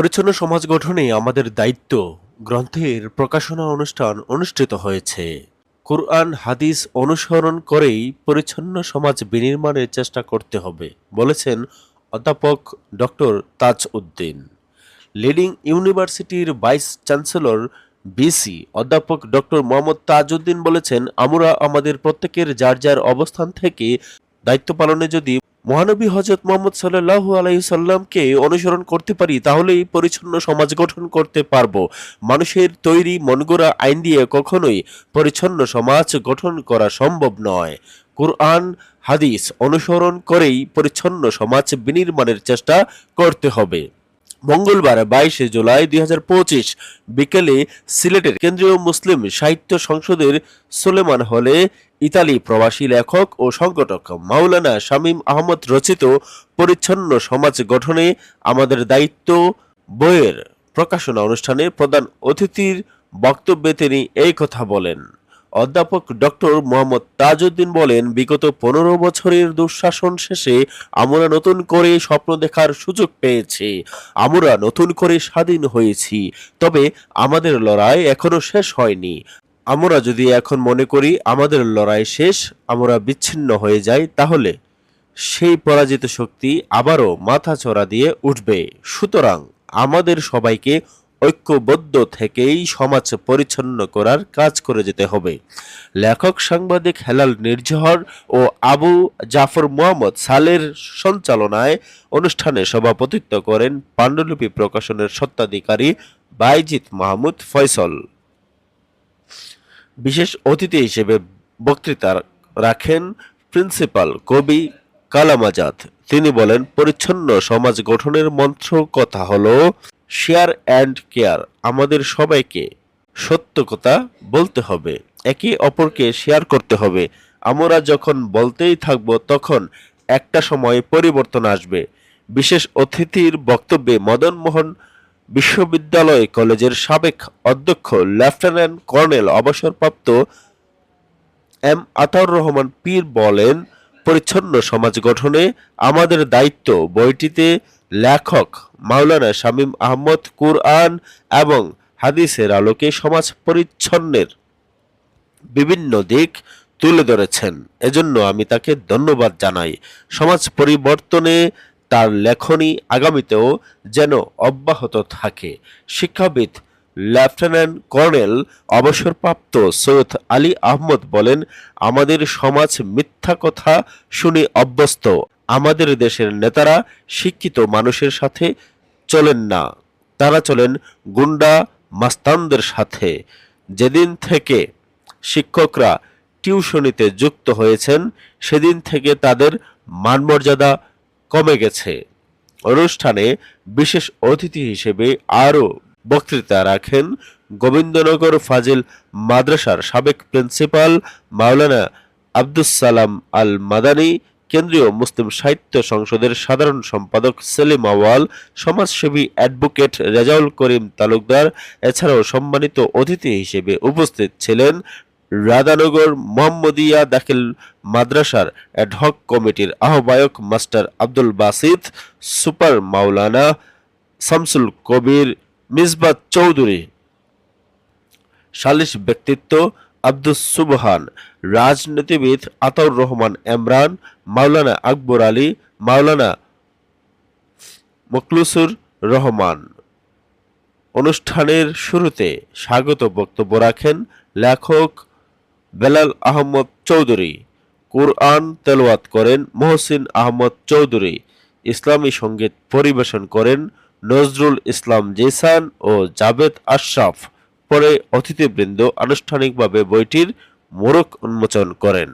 পরিচ্ছন্ন সমাজ গঠনে আমাদের দায়িত্ব গ্রন্থের প্রকাশনা অনুষ্ঠান অনুষ্ঠিত হয়েছে। কোরআন, হাদিস অনুসরণ করেই পরিচ্ছন্ন সমাজ বিনির্মাণের চেষ্টা করতে হবে, বলেছেন অধ্যাপক ডক্টর তাজ উদ্দিন লিডিং ইউনিভার্সিটির ভাইস চ্যান্সেলর বিসি অধ্যাপক ডক্টর মোহাম্মদ তাজউদ্দিন বলেছেন, আমরা আমাদের প্রত্যেকের যার যার অবস্থান থেকে দায়িত্ব পালনে যদি মহানবী হজরত মোহাম্মদ সাল্লাহু আলাইসাল্লামকে অনুসরণ করতে পারি, তাহলেই পরিচ্ছন্ন সমাজ গঠন করতে পারব। মানুষের তৈরি মনগড়া আইন দিয়ে কখনোই পরিচ্ছন্ন সমাজ গঠন করা সম্ভব নয়। কুরআন, হাদিস অনুসরণ করেই পরিচ্ছন্ন সমাজ বিনির্মাণের চেষ্টা করতে হবে। মঙ্গলবার বাইশে জুলাই দুই হাজার পঁচিশ বিকেলে সিলেটের কেন্দ্রীয় মুসলিম সাহিত্য সংসদের সোলেমান হলে ইতালি প্রবাসী লেখক ও সংগঠক মাওলানা শামীম আহমদ রচিত পরিচ্ছন্ন সমাজ গঠনে আমাদের দায়িত্ব বইয়ের প্রকাশনা অনুষ্ঠানে প্রধান অতিথির বক্তব্যে তিনি এই কথা বলেন। অধ্যাপক ডক্টর মোহাম্মদ তাজউদ্দিন বলেন, বিগত পনেরো বছরের দুঃশাসন শেষে আমরা নতুন করে স্বপ্ন দেখার সুযোগ পেয়েছি। আমরা নতুন করে স্বাধীন হয়েছি। তবে আমাদের লড়াই এখনও শেষ হয়নি। আমরা যদি এখন মনে করি আমাদের লড়াই শেষ, আমরা বিচ্ছিন্ন হয়ে যাই, তাহলে সেই পরাজিত শক্তি আবারও মাথা চড়া দিয়ে উঠবে। সুতরাং আমাদের সবাইকে ঐক্যবদ্ধ থেকেই সমাজ পরিচ্ছন্ন করার কাজ করে যেতে হবে। লেখক, সাংবাদিক হেলাল নির্ঝর ও আবু জাফর মোহাম্মদ সালের সঞ্চালনায় অনুষ্ঠানে সভাপতিত্ব করেন পাণ্ডুলিপি প্রকাশনের সত্ত্বাধিকারী বাইজিৎ মাহমুদ ফয়সল। বিশেষ অতিথি হিসেবে বক্তৃতা রাখেন প্রিন্সিপাল কবি কালাম আজাদ। তিনি বলেন, পরিচ্ছন্ন সমাজ গঠনের মন্ত্র কথা হলো শেয়ার অ্যান্ড কেয়ার আমাদের সবাইকে সত্য কথা বলতে হবে, একে অপরকে শেয়ার করতে হবে। আমরা যখন বলতেই থাকব, তখন একটা সময় পরিবর্তন আসবে। বিশেষ অতিথির বক্তব্যে মদন মোহন বিশ্ববিদ্যালয় কলেজের সাবেক অধ্যক্ষ লেফটেন্যান্ট কর্নেল অবসরপ্রাপ্ত এম আতাউর রহমান পীর বলেন, পরিচ্ছন্ন সমাজ গঠনে আমাদের দায়িত্ব বইটিতে লেখক মাওলানা শামীম আহমদ কুরআন এবং হাদিসের আলোকে সমাজ পরিচ্ছন্নের বিভিন্ন দিক তুলে ধরেছেন। এজন্য আমি তাকে ধন্যবাদ জানাই। সমাজ পরিবর্তনে তার লেখনী আগামীতেও যেন অব্যাহত থাকে। শিক্ষাবিদ লেফটেন্যান্ট কর্নেল অবসরপ্রাপ্ত সৈয়দ আলী আহমদ বলেন, আমাদের সমাজ মিথ্যা কথা শুনে অভ্যস্ত। আমাদের দেশের নেতারা শিক্ষিত মানুষের সাথে চলেন না। তারা চলেন গুন্ডা মাস্তানদের সাথে। যেদিন থেকে শিক্ষকরা টিউশনিতে যুক্ত হয়েছেন, সেদিন থেকে তাদের মানমর্যাদা কমে গেছে। অনুষ্ঠানে বিশেষ অতিথি হিসেবে আরও বক্তৃতা রাখেন গোবিন্দনগর ফাজিল মাদ্রাসার সাবেক প্রিন্সিপাল মাওলানা আব্দুস সালাম আল মাদানী কেন্দ্রীয় মুসলিম সাহিত্য সংসদের সাধারণ সম্পাদক সেলিম আওয়াল, সমাজসেবী অ্যাডভোকেট রেজাউল করিম তালুকদার, এছাড়াও সম্মানিত অতিথি হিসেবে উপস্থিত ছিলেন রাধানগর মোহাম্মদিয়া দাখিল মাদ্রাসার অ্যাডহক কমিটির আহ্বায়ক মাস্টার আব্দুল বাসিদ সুপার মাওলানা শামসুল কবির, মিসবাত চৌধুরী। সালিশ ব্যক্তিত্ব আব্দুস সুবহান, রাজনীতিবিদ আতাউর রহমান এমরান, মাওলানা আকবর আলী, মাওলানা মকলুসুর রহমান। অনুষ্ঠানের শুরুতে স্বাগত বক্তব্য রাখেন লেখক বেলাল আহমদ চৌধুরী। কুরআন তেলাওয়াত করেন মহসিন আহমদ চৌধুরী। ইসলামী সংগীত পরিবেশন করেন নজরুল ইসলাম জেসান ও জাভেদ আশরাফ। পরে অতিথিবৃন্দ আনুষ্ঠানিকভাবে বইটির মোড়ক উন্মোচন করেন।